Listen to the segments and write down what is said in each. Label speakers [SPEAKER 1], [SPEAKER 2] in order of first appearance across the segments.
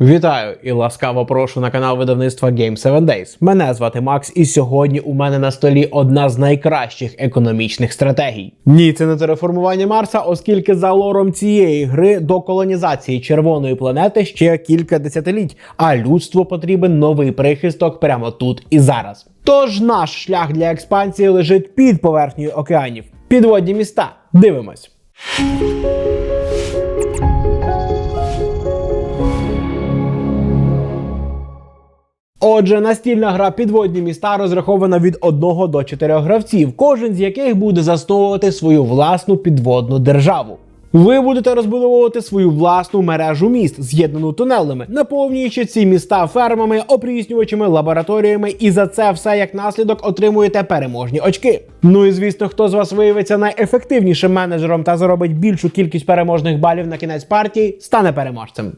[SPEAKER 1] Вітаю і ласкаво прошу на канал видавництва Game 7 Days. Мене звати Макс, і сьогодні у мене на столі одна з найкращих економічних стратегій. Ні, це не тереформування Марса, оскільки за лором цієї гри до колонізації червоної планети ще кілька десятиліть, а людству потрібен новий прихисток прямо тут і зараз. Тож наш шлях для експансії лежить під поверхнею океанів. Підводні міста. Дивимось. Отже, настільна гра підводні міста розрахована від 1 до 4 гравців, кожен з яких буде засновувати свою власну підводну державу. Ви будете розбудовувати свою власну мережу міст, з'єднану тунелами, наповнюючи ці міста фермами, опріснювачами, лабораторіями, і за це все як наслідок отримуєте переможні очки. Ну і звісно, хто з вас виявиться найефективнішим менеджером та заробить більшу кількість переможних балів на кінець партії, стане переможцем.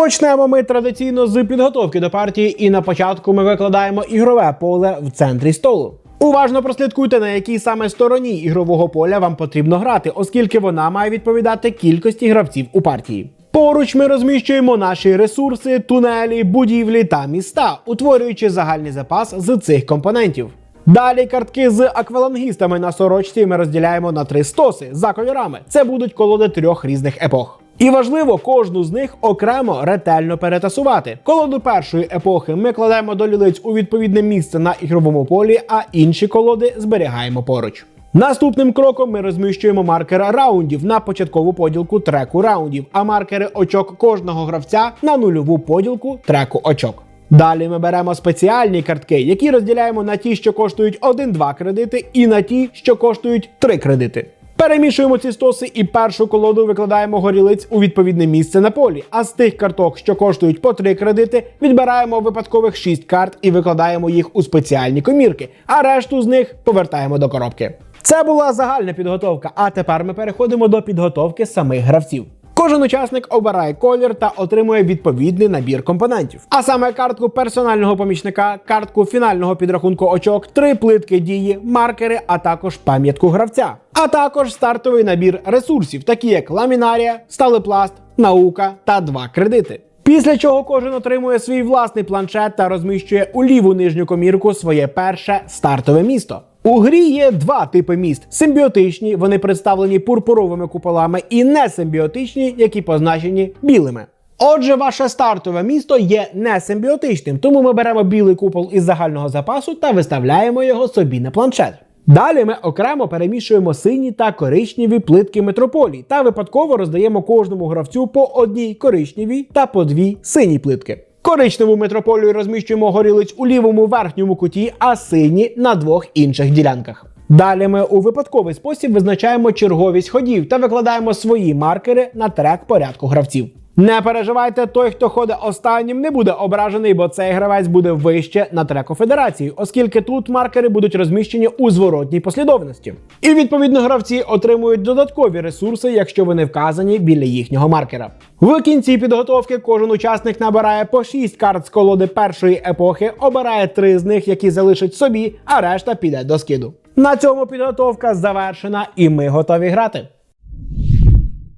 [SPEAKER 1] Почнемо ми традиційно з підготовки до партії, і на початку ми викладаємо ігрове поле в центрі столу. Уважно прослідкуйте, на якій саме стороні ігрового поля вам потрібно грати, оскільки вона має відповідати кількості гравців у партії. Поруч ми розміщуємо наші ресурси, тунелі, будівлі та міста, утворюючи загальний запас з цих компонентів. Далі картки з аквалангістами на сорочці ми розділяємо на три стоси за кольорами. Це будуть колоди трьох різних епох. І важливо кожну з них окремо ретельно перетасувати. Колоду першої епохи ми кладемо до лілиць у відповідне місце на ігровому полі, а інші колоди зберігаємо поруч. Наступним кроком ми розміщуємо маркери раундів на початкову поділку треку раундів, а маркери очок кожного гравця на нульову поділку треку очок. Далі ми беремо спеціальні картки, які розділяємо на ті, що коштують 1-2 кредити, і на ті, що коштують 3 кредити. Перемішуємо ці стоси і першу колоду викладаємо горілиць у відповідне місце на полі. А з тих карток, що коштують по 3 кредити, відбираємо випадкових 6 карт і викладаємо їх у спеціальні комірки, а решту з них повертаємо до коробки. Це була загальна підготовка. А тепер ми переходимо до підготовки самих гравців. Кожен учасник обирає колір та отримує відповідний набір компонентів. А саме картку персонального помічника, картку фінального підрахунку очок, три плитки дії, маркери, а також пам'ятку гравця. А також стартовий набір ресурсів, такі як ламінарія, сталепласт, наука та два кредити. Після чого кожен отримує свій власний планшет та розміщує у ліву нижню комірку своє перше стартове місто. У грі є два типи міст: симбіотичні, вони представлені пурпуровими куполами, і несимбіотичні, які позначені білими. Отже, ваше стартове місто є несимбіотичним, тому ми беремо білий купол із загального запасу та виставляємо його собі на планшет. Далі ми окремо перемішуємо сині та коричневі плитки метрополії та випадково роздаємо кожному гравцю по одній коричневій та по дві сині плитки. Коричневу метрополію розміщуємо горілиць у лівому верхньому куті, а сині на двох інших ділянках. Далі ми у випадковий спосіб визначаємо черговість ходів та викладаємо свої маркери на трек порядку гравців. Не переживайте, той, хто ходить останнім, не буде ображений, бо цей гравець буде вище на треку федерації, оскільки тут маркери будуть розміщені у зворотній послідовності. І відповідно гравці отримують додаткові ресурси, якщо вони вказані біля їхнього маркера. В кінці підготовки кожен учасник набирає по 6 карт з колоди першої епохи, обирає три з них, які залишить собі, а решта піде до скиду. На цьому підготовка завершена, і ми готові грати.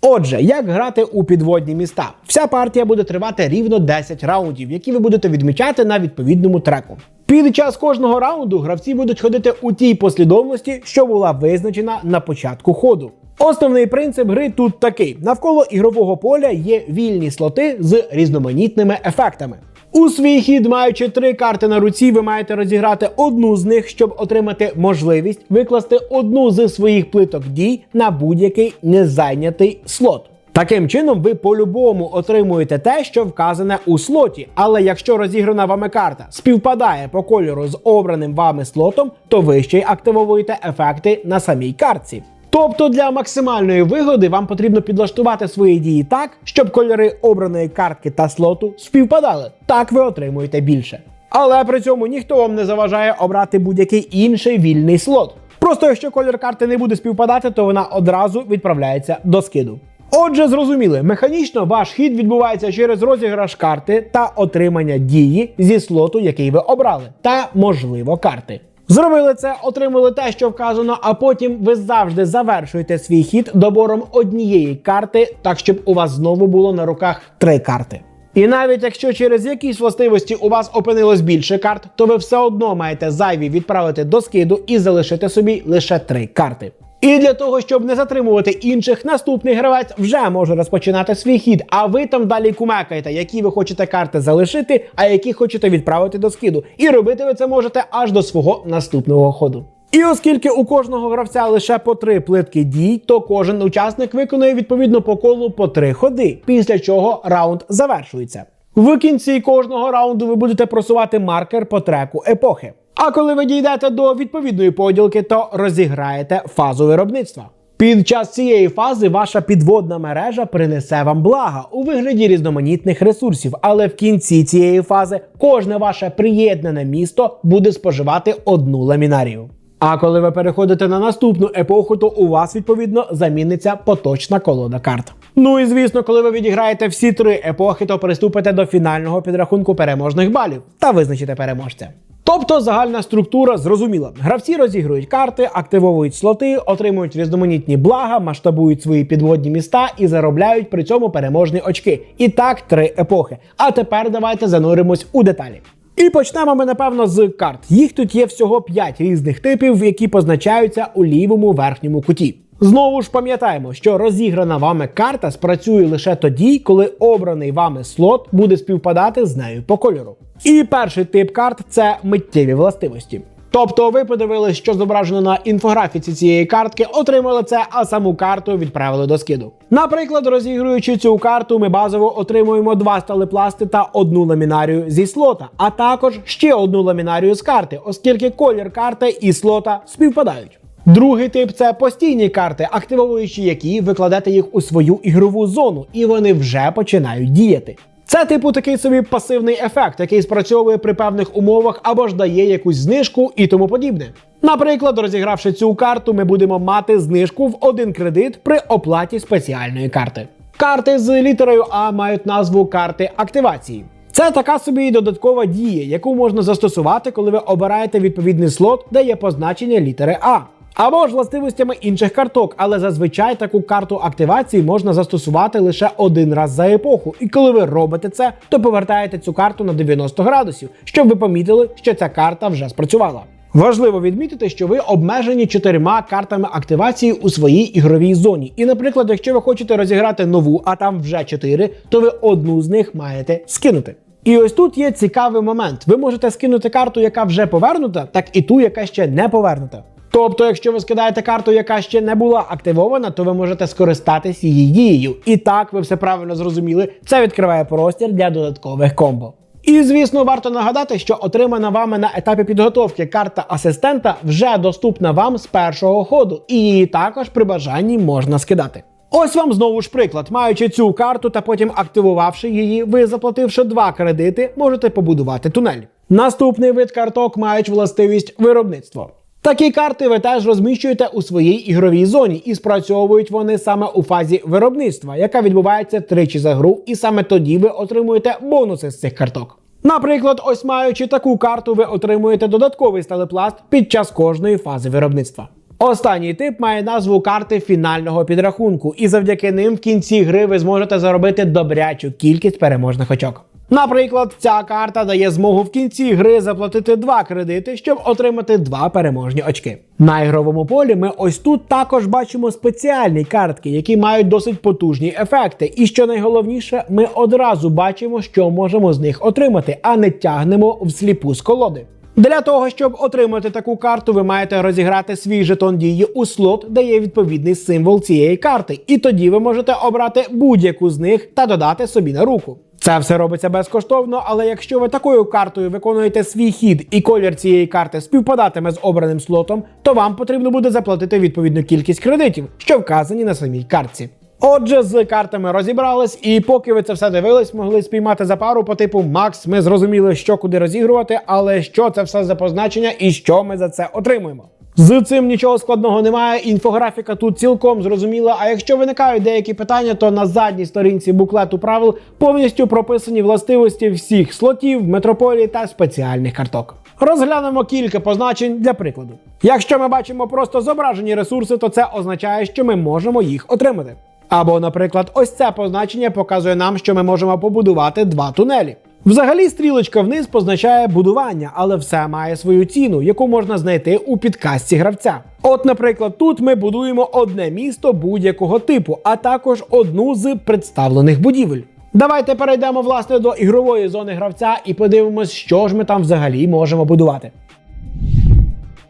[SPEAKER 1] Отже, як грати у підводні міста? Вся партія буде тривати рівно 10 раундів, які ви будете відмічати на відповідному треку. Під час кожного раунду гравці будуть ходити у тій послідовності, що була визначена на початку ходу. Основний принцип гри тут такий: навколо ігрового поля є вільні слоти з різноманітними ефектами. У свій хід, маючи три карти на руці, ви маєте розіграти одну з них, щоб отримати можливість викласти одну з своїх плиток дій на будь-який незайнятий слот. Таким чином, ви по-любому отримуєте те, що вказане у слоті. Але якщо розіграна вами карта співпадає по кольору з обраним вами слотом, то ви ще й активовуєте ефекти на самій картці. Тобто для максимальної вигоди вам потрібно підлаштувати свої дії так, щоб кольори обраної картки та слоту співпадали. Так ви отримуєте більше. Але при цьому ніхто вам не заважає обрати будь-який інший вільний слот. Просто якщо колір карти не буде співпадати, то вона одразу відправляється до скиду. Отже, зрозуміли, механічно ваш хід відбувається через розіграш карти та отримання дії зі слоту, який ви обрали, та можливо карти. Зробили це, отримали те, що вказано, а потім ви завжди завершуєте свій хід добором однієї карти, так щоб у вас знову було на руках три карти. І навіть якщо через якісь властивості у вас опинилось більше карт, то ви все одно маєте зайві відправити до скиду і залишити собі лише три карти. І для того, щоб не затримувати інших, наступний гравець вже може розпочинати свій хід. А ви там далі кумекаєте, які ви хочете карти залишити, а які хочете відправити до скиду. І робити ви це можете аж до свого наступного ходу. І оскільки у кожного гравця лише по три плитки дій, то кожен учасник виконує відповідно по колу по три ходи, після чого раунд завершується. В кінці кожного раунду ви будете просувати маркер по треку епохи. А коли ви дійдете до відповідної поділки, то розіграєте фазу виробництва. Під час цієї фази ваша підводна мережа принесе вам блага у вигляді різноманітних ресурсів, але в кінці цієї фази кожне ваше приєднане місто буде споживати одну ламінарію. А коли ви переходите на наступну епоху, то у вас відповідно заміниться поточна колода карт. Ну і звісно, коли ви відіграєте всі три епохи, то приступите до фінального підрахунку переможних балів та визначите переможця. Тобто загальна структура зрозуміла. Гравці розігрують карти, активовують слоти, отримують різноманітні блага, масштабують свої підводні міста і заробляють при цьому переможні очки. І так три епохи. А тепер давайте зануримось у деталі. І почнемо ми, напевно, з карт. Їх тут є всього 5 різних типів, які позначаються у лівому верхньому куті. Знову ж пам'ятаємо, що розіграна вами карта спрацює лише тоді, коли обраний вами слот буде співпадати з нею по кольору. І перший тип карт це миттєві властивості. Тобто ви подивились, що зображено на інфографіці цієї картки, отримали це, а саму карту відправили до скиду. Наприклад, розігруючи цю карту, ми базово отримуємо два сталепласти та одну ламінарію зі слота, а також ще одну ламінарію з карти, оскільки колір карти і слота співпадають. Другий тип це постійні карти, активовуючи які ви кладете їх у свою ігрову зону, і вони вже починають діяти. Це типу такий собі пасивний ефект, який спрацьовує при певних умовах або ж дає якусь знижку і тому подібне. Наприклад, розігравши цю карту, ми будемо мати знижку в один кредит при оплаті спеціальної карти. Карти з літерою А мають назву карти активації. Це така собі додаткова дія, яку можна застосувати, коли ви обираєте відповідний слот, де є позначення літери А. Або ж властивостями інших карток, але зазвичай таку карту активації можна застосувати лише один раз за епоху. І коли ви робите це, то повертаєте цю карту на 90 градусів, щоб ви помітили, що ця карта вже спрацювала. Важливо відмітити, що ви обмежені чотирма картами активації у своїй ігровій зоні. І, наприклад, якщо ви хочете розіграти нову, а там вже чотири, то ви одну з них маєте скинути. І ось тут є цікавий момент. Ви можете скинути карту, яка вже повернута, так і ту, яка ще не повернута. Тобто, якщо ви скидаєте карту, яка ще не була активована, то ви можете скористатись її дією. І так, ви все правильно зрозуміли, це відкриває простір для додаткових комбо. І звісно, варто нагадати, що отримана вами на етапі підготовки карта асистента вже доступна вам з першого ходу, і її також при бажанні можна скидати. Ось вам знову ж приклад. Маючи цю карту та потім активувавши її, ви заплативши два кредити, можете побудувати тунель. Наступний вид карток мають властивість виробництва. Такі карти ви теж розміщуєте у своїй ігровій зоні, і спрацьовують вони саме у фазі виробництва, яка відбувається тричі за гру, і саме тоді ви отримуєте бонуси з цих карток. Наприклад, ось маючи таку карту, ви отримуєте додатковий сталепласт під час кожної фази виробництва. Останній тип має назву карти фінального підрахунку, і завдяки ним в кінці гри ви зможете заробити добрячу кількість переможних очок. Наприклад, ця карта дає змогу в кінці гри заплатити два кредити, щоб отримати два переможні очки. На ігровому полі ми ось тут також бачимо спеціальні картки, які мають досить потужні ефекти. І що найголовніше, ми одразу бачимо, що можемо з них отримати, а не тягнемо всліпу з колоди. Для того, щоб отримати таку карту, ви маєте розіграти свій жетон дії у слот, де є відповідний символ цієї карти, і тоді ви можете обрати будь-яку з них та додати собі на руку. Це все робиться безкоштовно, але якщо ви такою картою виконуєте свій хід і колір цієї карти співпадатиме з обраним слотом, то вам потрібно буде заплатити відповідну кількість кредитів, що вказані на самій картці. Отже, з картами розібрались, і поки ви це все дивились, могли спіймати за пару по типу Макс. Ми зрозуміли, що куди розігрувати, але що це все за позначення і що ми за це отримуємо. З цим нічого складного немає. Інфографіка тут цілком зрозуміла. А якщо виникають деякі питання, то на задній сторінці буклету правил повністю прописані властивості всіх слотів, метрополії та спеціальних карток. Розглянемо кілька позначень для прикладу. Якщо ми бачимо просто зображені ресурси, то це означає, що ми можемо їх отримати. Або, наприклад, ось це позначення показує нам, що ми можемо побудувати два тунелі. Взагалі, стрілочка вниз позначає будування, але все має свою ціну, яку можна знайти у підкасті гравця. От, наприклад, тут ми будуємо одне місто будь-якого типу, а також одну з представлених будівель. Давайте перейдемо власне до ігрової зони гравця і подивимось, що ж ми там взагалі можемо будувати.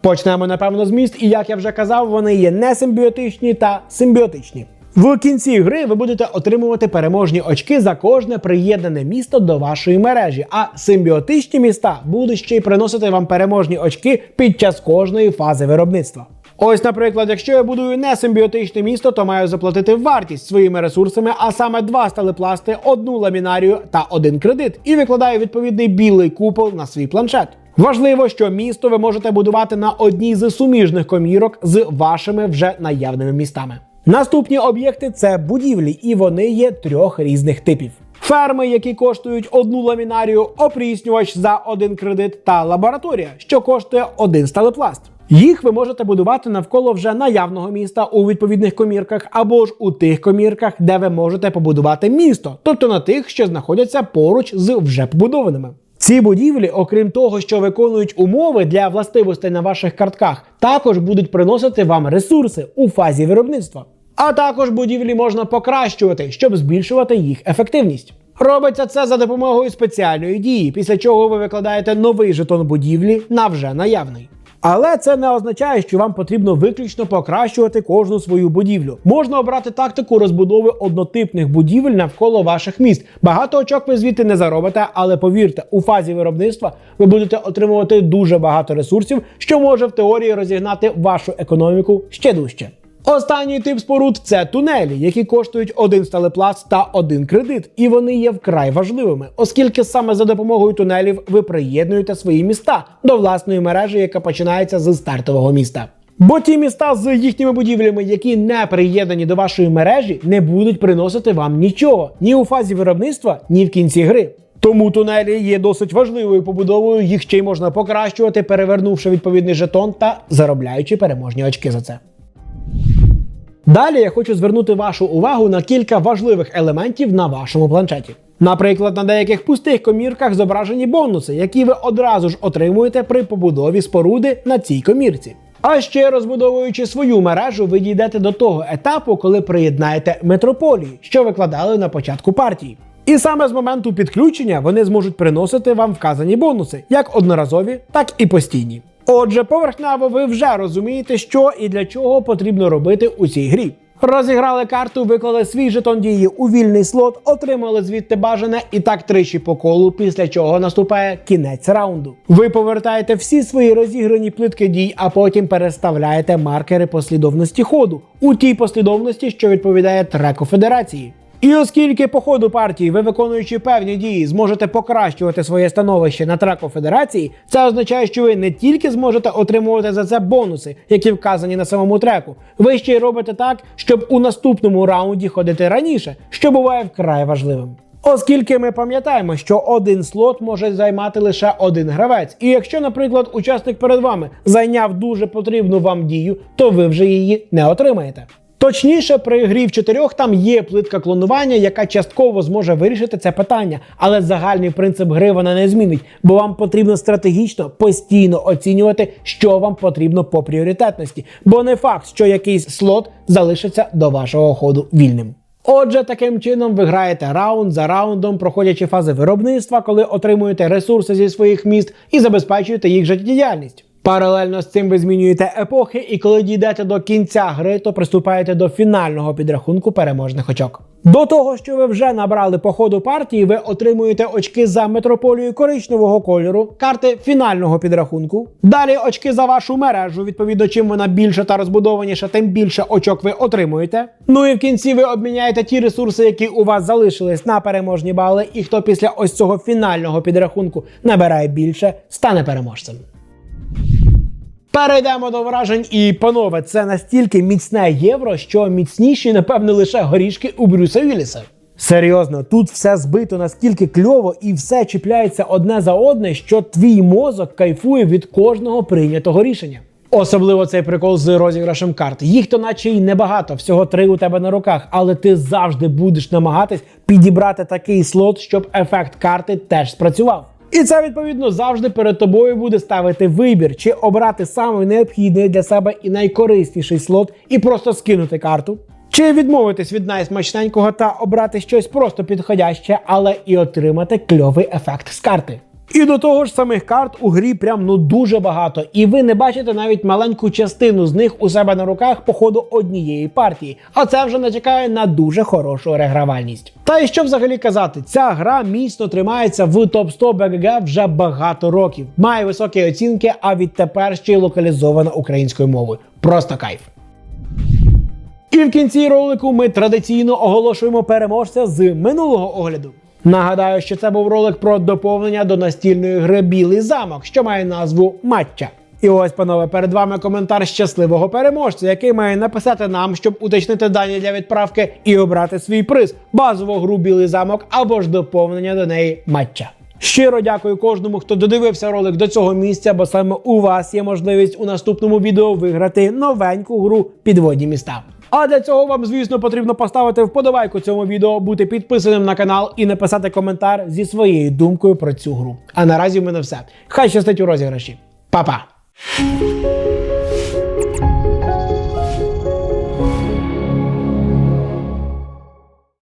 [SPEAKER 1] Почнемо, напевно, з міст, і як я вже казав, вони є не симбіотичні та симбіотичні. В кінці гри ви будете отримувати переможні очки за кожне приєднане місто до вашої мережі, а симбіотичні міста будуть ще й приносити вам переможні очки під час кожної фази виробництва. Ось, наприклад, якщо я будую не симбіотичне місто, то маю заплатити вартість своїми ресурсами, а саме два сталепласти, одну ламінарію та один кредит, і викладаю відповідний білий купол на свій планшет. Важливо, що місто ви можете будувати на одній з суміжних комірок з вашими вже наявними містами. Наступні об'єкти це будівлі, і вони є трьох різних типів. Ферми, які коштують одну ламінарію, опріснювач за один кредит та лабораторія, що коштує один сталепласт. Їх ви можете будувати навколо вже наявного міста у відповідних комірках, або ж у тих комірках, де ви можете побудувати місто, тобто на тих, що знаходяться поруч з вже побудованими. Ці будівлі, окрім того, що виконують умови для властивостей на ваших картках, також будуть приносити вам ресурси у фазі виробництва. А також будівлі можна покращувати, щоб збільшувати їх ефективність. Робиться це за допомогою спеціальної дії, після чого ви викладаєте новий жетон будівлі на вже наявний. Але це не означає, що вам потрібно виключно покращувати кожну свою будівлю. Можна обрати тактику розбудови однотипних будівель навколо ваших міст. Багато очок ви звідти не заробите, але повірте, у фазі виробництва ви будете отримувати дуже багато ресурсів, що може в теорії розігнати вашу економіку ще дужче. Останній тип споруд це тунелі, які коштують один сталепласт та один кредит, і вони є вкрай важливими, оскільки саме за допомогою тунелів ви приєднуєте свої міста до власної мережі, яка починається з стартового міста. Бо ті міста з їхніми будівлями, які не приєднані до вашої мережі, не будуть приносити вам нічого ні у фазі виробництва, ні в кінці гри. Тому тунелі є досить важливою побудовою, їх ще й можна покращувати, перевернувши відповідний жетон та заробляючи переможні очки за це. Далі я хочу звернути вашу увагу на кілька важливих елементів на вашому планшеті. Наприклад, на деяких пустих комірках зображені бонуси, які ви одразу ж отримуєте при побудові споруди на цій комірці. А ще розбудовуючи свою мережу, ви дійдете до того етапу, коли приєднаєте метрополії, що викладали на початку партії. І саме з моменту підключення вони зможуть приносити вам вказані бонуси, як одноразові, так і постійні. Отже, поверхнево ви вже розумієте, що і для чого потрібно робити у цій грі. Розіграли карту, виклали свій жетон дії у вільний слот, отримали звідти бажане і так тричі по колу, після чого наступає кінець раунду. Ви повертаєте всі свої розіграні плитки дій, а потім переставляєте маркери послідовності ходу у тій послідовності, що відповідає треку федерації. І оскільки по ходу партії ви виконуючи певні дії зможете покращувати своє становище на треку федерації, це означає, що ви не тільки зможете отримувати за це бонуси, які вказані на самому треку, ви ще й робите так, щоб у наступному раунді ходити раніше, що буває вкрай важливим. Оскільки ми пам'ятаємо, що один слот може займати лише один гравець, і якщо, наприклад, учасник перед вами зайняв дуже потрібну вам дію, то ви вже її не отримаєте. Точніше, при грі в чотирьох там є плитка клонування, яка частково зможе вирішити це питання, але загальний принцип гри вона не змінить, бо вам потрібно стратегічно постійно оцінювати, що вам потрібно по пріоритетності, бо не факт, що якийсь слот залишиться до вашого ходу вільним. Отже, таким чином ви граєте раунд за раундом, проходячи фази виробництва, коли отримуєте ресурси зі своїх міст і забезпечуєте їх життєдіяльність. Паралельно з цим ви змінюєте епохи, і коли дійдете до кінця гри, то приступаєте до фінального підрахунку переможних очок. До того, що ви вже набрали по ходу партії, ви отримуєте очки за метрополію коричневого кольору, карти фінального підрахунку. Далі очки за вашу мережу. Відповідно, чим вона більша та розбудованіша, тим більше очок ви отримуєте. Ну і в кінці ви обміняєте ті ресурси, які у вас залишились на переможні бали. І хто після ось цього фінального підрахунку набирає більше, стане переможцем. Перейдемо до вражень, і панове, це настільки міцне євро, що міцніші, напевно, лише горішки у Брюса Вілліса. Серйозно, тут все збито настільки кльово і все чіпляється одне за одне, що твій мозок кайфує від кожного прийнятого рішення. Особливо цей прикол з розіграшем карт. Їх то наче й небагато, всього три у тебе на руках, але ти завжди будеш намагатись підібрати такий слот, щоб ефект карти теж спрацював. І це відповідно завжди перед тобою буде ставити вибір, чи обрати самий необхідний для себе і найкорисніший слот, і просто скинути карту, чи відмовитись від найсмачненького та обрати щось просто підходяще, але і отримати кльовий ефект з карти. І до того ж, самих карт у грі прям ну дуже багато, і ви не бачите навіть маленьку частину з них у себе на руках по ходу однієї партії. А це вже натякає на дуже хорошу регравальність. Та і що взагалі казати, ця гра міцно тримається в топ 100 БГГ вже багато років, має високі оцінки, а відтепер ще й локалізована українською мовою. Просто кайф. І в кінці ролику ми традиційно оголошуємо переможця з минулого огляду. Нагадаю, що це був ролик про доповнення до настільної гри Білий замок, що має назву Матча. І ось, панове, перед вами коментар щасливого переможця, який має написати нам, щоб уточнити дані для відправки і обрати свій приз базову гру Білий замок або ж доповнення до неї матча. Щиро дякую кожному, хто додивився ролик до цього місця, бо саме у вас є можливість у наступному відео виграти новеньку гру підводні міста. А для цього вам, звісно, потрібно поставити вподобайку цьому відео, бути підписаним на канал і написати коментар зі своєю думкою про цю гру. А наразі в мене все. Хай щастить у розіграші. Па-па!